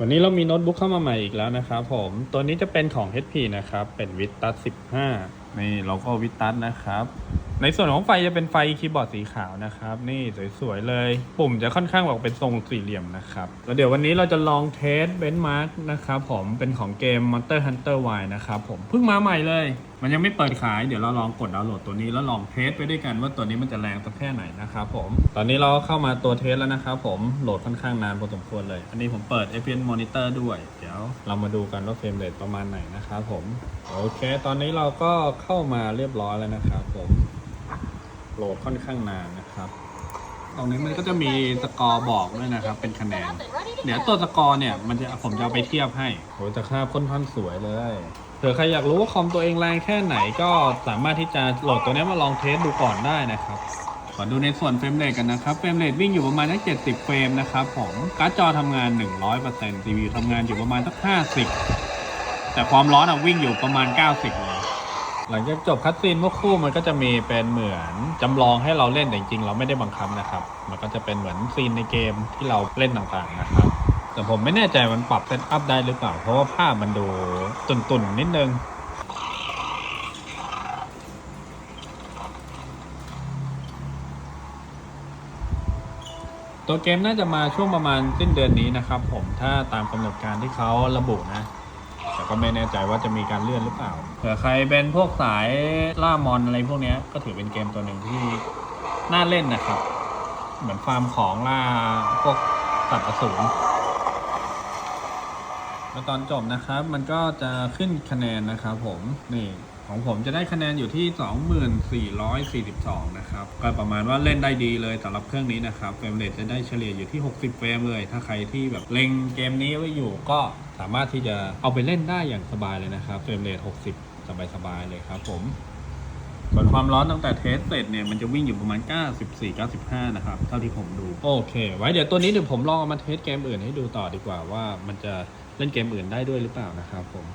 วันนี้เรามีโน้ตบุ๊กเข้ามาใหม่อีกแล้วนะครับผมตัวนี้จะเป็นของ HP นะครับเป็นวิตัส15นี่โลโก้วิตัสนะครับ ในส่วนของไฟจะเป็นไฟคีย์บอร์ดสีขาวนะครับ นี่สวยๆเลย ปุ่มจะค่อนข้างแบบเป็นทรงสี่เหลี่ยมนะครับแล้วเดี๋ยววันนี้เราจะลองเทสเบน c h มาร์กนะครับผมเป็นของเกม Monster Hunter Y นะครับผมเพิ่งมาใหม่เลย มันยังไม่เปิดขายเดี๋ยวเราลองกดดาวน์โหลดตัวนี้แล้วลองเทสไปด้วยกันว่าตัวนี้มันจะแรงสักแค่ไหนนะครับผม ตอนนี้เราเข้ามาตัวเทสแล้วนะครับผมโหลดค่อนข้างนานพอสมควรเลย อันนี้ผมเปิด FPS Monitor ด้วย เดี๋ยวเรามาดูกันว่าเฟรมเรทประมาณไหนนะครับผมโอเค ตอนนี้เราก็เข้ามาเรียบร้อยแล้วนะครับผมโหลดค่อนข้างนานนะครับ ตรงนี้มันก็จะมีสกอร์บอกด้วยนะครับ เป็นคะแนน เดี๋ยวตัวสกอร์เนี่ยมันจะผมจะเอาไปเทียบให้โหจะค่าบค่อนข้างสวยเลยเผื่อใครอยากรู้ว่าคอมตัวเองแรงแค่ไหนก็สามารถที่จะโหลดตัวนี้มาลองเทสดูก่อนได้นะครับขอดูในส่วนเฟรมเรทกันนะครับ เฟรมเรทวิ่งอยู่ประมาณสัก70 เฟรมนะครับผมการ์ดจอทำงาน 100% CPU ทำงานอยู่ประมาณสัก50 แต่ความร้อนอะวิ่งอยู่ประมาณ 90เลย หลังจากจบคัดซีนเมื่อคู่มันก็จะมีเป็นเหมือนจำลองให้เราเล่นแต่จริงๆ เราไม่ได้บังคับนะครับ มันก็จะเป็นเหมือนซีนในเกมที่เราเล่นต่างๆนะครับ แต่ผมไม่แน่ใจมันปรับเซตอัพได้หรือเปล่า เพราะว่าภาพมันดูตุ่นๆนิดนึงตัวเกมน่าจะมาช่วงประมาณสิ้นเดือนนี้นะครับผมถ้าตามกำหนดการที่เขาระบุนะ แต่ก็ไม่แน่ใจว่าจะมีการเลื่อนหรือเปล่าเผื่อใครเป็นพวกสายล่ามอนอะไรพวกนี้ก็ถือเป็นเกมตัวหนึ่งที่น่าเล่นนะครับ เหมือนฟาร์มของล่าพวกสัตว์อสูรแล้วตอนจบนะครับ มันก็จะขึ้นคะแนนนะครับผมนี่ ของผมจะได้คะแนนอยู่ที่ 2442 นะครับ ก็ประมาณว่าเล่นได้ดีเลยสำหรับเครื่องนี้นะครับเฟรมเรทจะได้เฉลี่ยอยู่ที่ 60 เฟรมเลย ถ้าใครที่แบบเล็งเกมนี้ไว้อยู่ก็สามารถที่จะเอาไปเล่นได้อย่างสบายเลยนะครับเฟรมเรท 60 สบายๆเลยครับผมส่วนความร้อนตั้งแต่เทสเสร็จเนี่ยมันจะวิ่งอยู่ประมาณ 94 95 นะครับ เท่าที่ผมดู โอเค ไว้เดี๋ยวตัวนี้เดี๋ยวผมลองเอามาเทสเกมอื่นให้ดูต่อดีกว่าว่ามันจะเล่นเกมอื่นได้ด้วยหรือเปล่านะครับผม